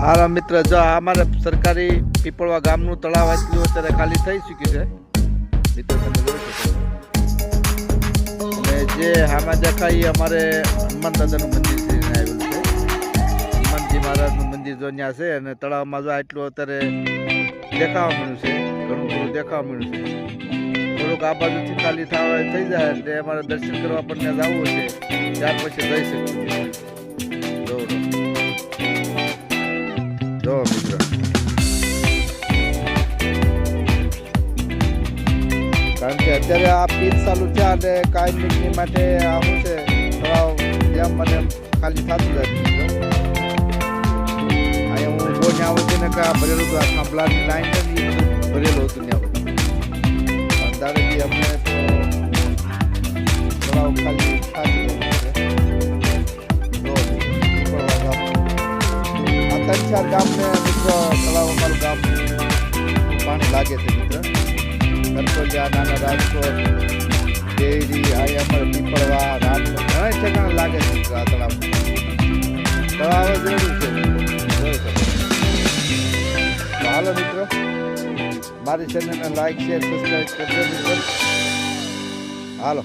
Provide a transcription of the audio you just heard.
હારા મિત્ર, જો અમારે સરકારી પીપળવા ગામનું તળાવ આટલું અત્યારે ખાલી થઈ ચૂક્યું છે. મિત્ર, તમે જોઈ શકો અને જે હામાં દેખાય અમારે હનુમાન દાદાનું મંદિર છે આવેલું છે. હનુમાનજી મહારાજનું મંદિર જો ત્યાં છે, અને તળાવમાં જો આટલું અત્યારે દેખાવા મળ્યું છે, ઘણું ઘણું દેખાવા મળ્યું છે. થોડુંક આ બાજુથી ખાલી થવા થઈ જાય, એટલે અમારે દર્શન કરવા આપણને જવું છે ત્યાર પછી જઈ શકીશું અત્યારે આ પીચ ચાલુ છે અને કાયમી માટે આ શું છે. તળાવ જેમ મને ખાલી થતું જાય. મિત્ર અહીંયા હું બહુ ત્યાં વચ્ચે ને આ ભરેલું હતું, આ થાંભલાની લાઈન છે ને, એ બધું ભરેલું હતું ત્યાં બધું અંદાજેથી અમને તો તળાવ ખાલી થતું જાય છે. જો પીપળવા ગામ આ ત્રણ ચાર ગામને, મિત્ર, તળાવ અમારું ગામ પાણી લાગે છે, મિત્ર. કરકોલિયા નાના રાજકોટ, ડેરી આયામર પીપળવા રાજકોટ ઘણા ઠેકાણે લાગે છે આ તળાવ તળાવ જ છે હાલો મિત્રો, મારી ચેનલને લાઈક શેર સબસ્ક્રાઈબ કરજો મિત્રો. હાલો.